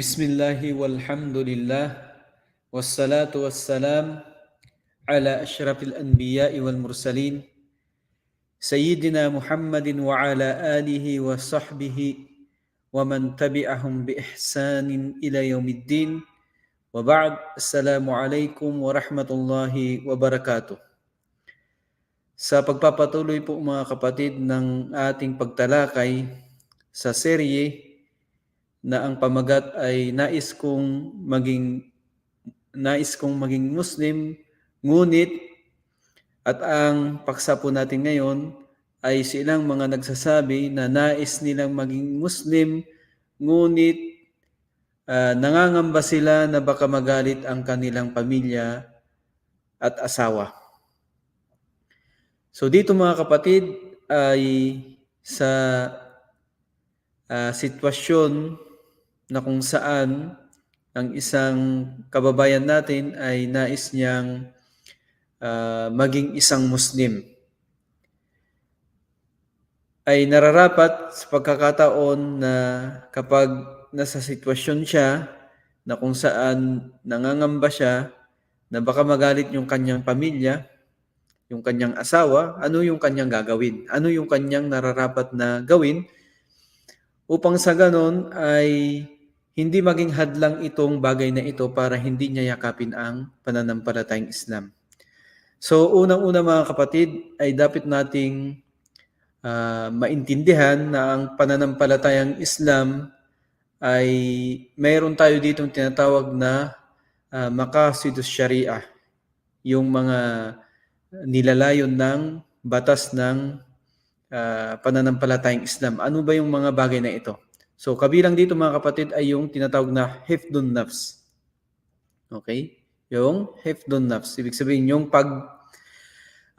Bismillahi walhamdulillah wassalatu wassalam ala ashrafil anbiya wal mursalin sayyidina Muhammadin wa ala alihi wa sahbihi wa man tabi'ahum bi ihsanin ila yaumiddin wa ba'd assalamu alaikum wa rahmatullahi wa barakatuh. Sa pagpapatuloy po mga kapatid ng ating pagtalakay sa serye na ang pamagat ay nais kong maging nais kong maging Muslim ngunit at ang paksa po natin ngayon ay silang mga nagsasabi na nais nilang maging Muslim ngunit ah, nangangamba sila na baka magalit ang kanilang pamilya at asawa. So dito mga kapatid ay sa ah, sitwasyon na kung saan ang isang kababayan natin ay nais niyang ah, maging isang Muslim ay nararapat sa pagkakataon na kapag nasa sitwasyon siya na kung saan nangangamba siya na baka magalit yung kanyang pamilya, yung kanyang asawa, ano yung kanyang gagawin? Ano yung kanyang nararapat na gawin upang sa ganon ay hindi maging hadlang itong bagay na ito para hindi niya yakapin ang pananampalatayang Islam. So unang-una mga kapatid ay dapat nating ah, maintindihan na ang pananampalatayang Islam ay mayroon tayo ditong tinatawag na uh, makasidus sharia, yung mga nilalayon ng batas ng ah, pananampalatayang Islam. Ano ba yung mga bagay na ito? So kabilang dito mga kapatid ay yung tinatawag na hifdun nafs. Okay? Yung hifdun nafs. Ibig sabihin yung pag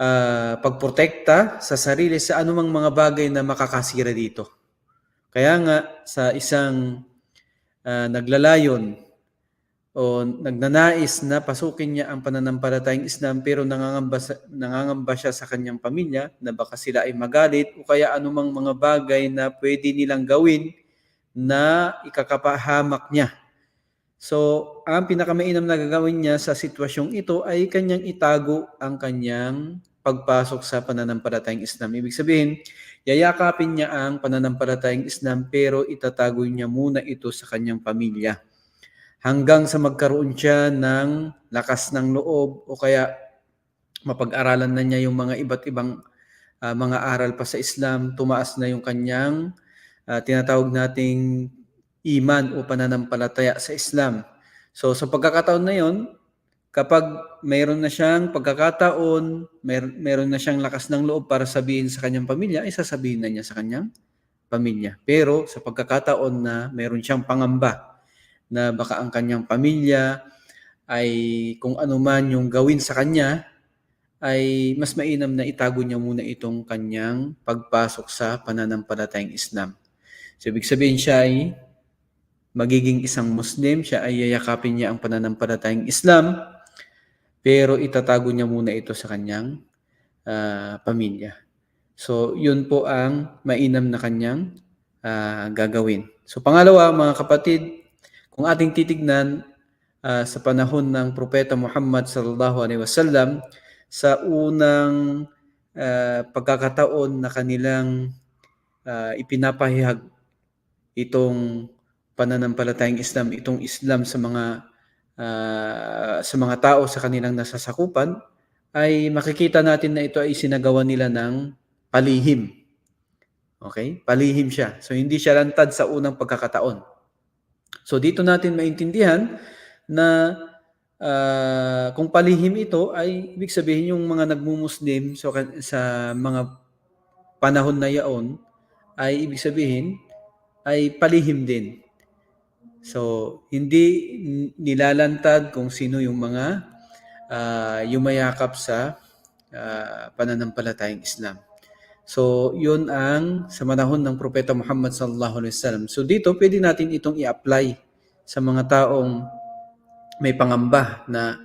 ah, pagprotekta sa sarili sa anumang mga bagay na makakasira dito. Kaya nga sa isang ah, naglalayon o nagnanais na pasukin niya ang pananampalatayang Islam pero nangangamba, sa, nangangamba siya sa kanyang pamilya na baka sila ay magalit o kaya anumang mga bagay na pwede nilang gawin na ikakapahamak niya. So, ang pinakamainam na gagawin niya sa sitwasyong ito ay kanyang itago ang kanyang pagpasok sa pananampalatayang Islam. Ibig sabihin, yayakapin niya ang pananampalatayang Islam pero itatago niya muna ito sa kanyang pamilya. Hanggang sa magkaroon siya ng lakas ng loob o kaya mapag-aralan na niya yung mga iba't ibang ah, mga aral pa sa Islam, tumaas na yung kanyang ah, tinatawag nating iman o pananampalataya sa Islam. So sa pagkakataon na yon, kapag mayroon na siyang pagkakataon, meron na siyang lakas ng loob para sabihin sa kanyang pamilya, ay sasabihin na niya sa kanyang pamilya. Pero sa pagkakataon na meron siyang pangamba na baka ang kanyang pamilya ay kung ano man yung gawin sa kanya, ay mas mainam na itago niya muna itong kanyang pagpasok sa pananampalatayang Islam. So, ibig sabihin siya ay magiging isang Muslim, siya ay yayakapin niya ang pananampalatayang Islam, pero itatago niya muna ito sa kanyang ah, pamilya. So, yun po ang mainam na kanyang ah, gagawin. So, pangalawa, mga kapatid, kung ating titignan ah, sa panahon ng Propeta Muhammad sallallahu alaihi wasallam, sa unang ah, pagkakataon na kanilang ah, ipinapahihag itong pananampalatayang Islam, itong Islam sa mga ah, sa mga tao sa kanilang nasasakupan, ay makikita natin na ito ay sinagawa nila ng palihim. Okay? Palihim siya. So hindi siya lantad sa unang pagkakataon. So dito natin maintindihan na ah, kung palihim ito ay ibig sabihin yung mga nagmumuslim so, sa mga panahon na yaon ay ibig sabihin ay palihim din. So, hindi nilalantad kung sino yung mga ah, yumayakap sa ah, pananampalatayang Islam. So, yun ang sa ng Propeta Muhammad sallallahu alaihi wasallam. So, dito pwede natin itong i-apply sa mga taong may pangamba na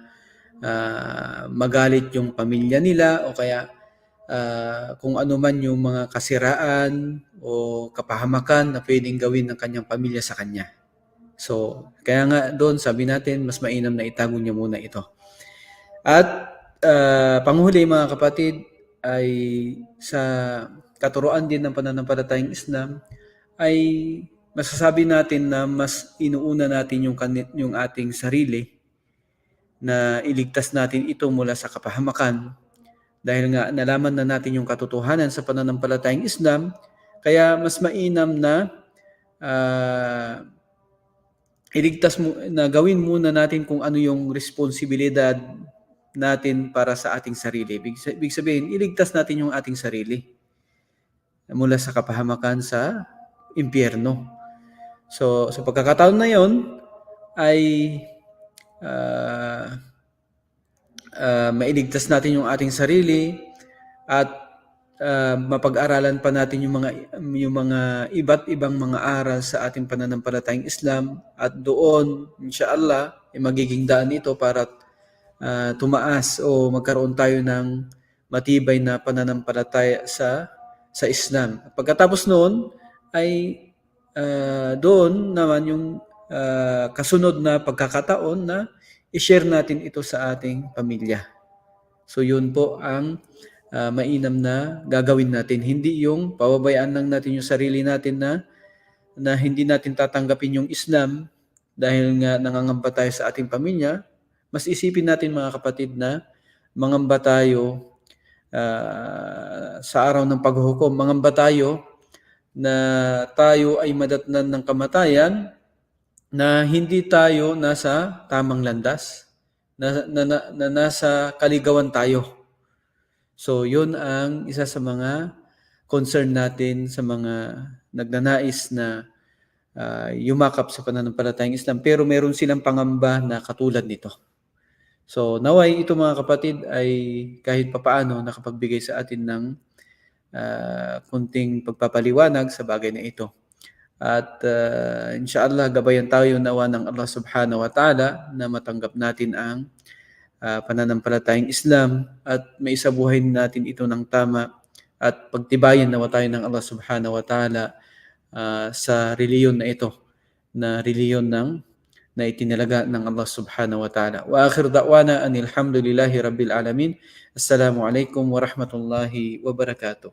ah, magalit yung pamilya nila o kaya ah, kung ano man yung mga kasiraan o kapahamakan na pwedeng gawin ng kanyang pamilya sa kanya. So, kaya nga doon sabi natin, mas mainam na itago niya muna ito. At uh, panghuli mga kapatid ay sa katuruan din ng pananampalatayang Islam ay masasabi natin na mas inuuna natin yung, yung ating sarili na iligtas natin ito mula sa kapahamakan dahil nga nalaman na natin yung katotohanan sa pananampalatayang Islam kaya mas mainam na uh, iligtas mo na gawin muna natin kung ano yung responsibilidad natin para sa ating sarili. Ibig sabihin, iligtas natin yung ating sarili mula sa kapahamakan sa impyerno. So, sa pagkakataon na yon ay uh, uh, mailigtas natin yung ating sarili at uh, mapag-aralan pa natin yung mga yung mga iba't ibang mga aral sa ating pananampalatayang Islam at doon inshallah ay magiging daan ito para uh, tumaas o magkaroon tayo ng matibay na pananampalataya sa sa Islam. Pagkatapos noon ay uh, doon naman yung uh, kasunod na pagkakataon na i-share natin ito sa ating pamilya. So yun po ang uh, mainam na gagawin natin. Hindi yung pababayaan lang natin yung sarili natin na na hindi natin tatanggapin yung Islam dahil nga nangangamba tayo sa ating pamilya. Mas isipin natin mga kapatid na mangamba tayo uh, sa araw ng paghuhukom. Mangamba tayo na tayo ay madatnan ng kamatayan na hindi tayo nasa tamang landas, na, na, na, na nasa kaligawan tayo. So, yun ang isa sa mga concern natin sa mga nagnanais na uh, yumakap sa pananampalatayang Islam pero meron silang pangamba na katulad nito. So, naway ito mga kapatid ay kahit papaano nakapagbigay sa atin ng uh, kunting pagpapaliwanag sa bagay na ito. At uh, inshallah gabayan tayo nawa ng Allah Subhanahu wa Ta'ala na matanggap natin ang uh, pananampalatayang Islam at maisabuhay natin ito ng tama at pagtibayan nawa tayo ng Allah Subhanahu wa Ta'ala uh, sa reliyon na ito na reliyon ng na itinalaga ng Allah Subhanahu wa Ta'ala. Wa akhir da'wana anil hamdulillahi rabbil alamin. Assalamu alaikum wa rahmatullahi wa barakatuh.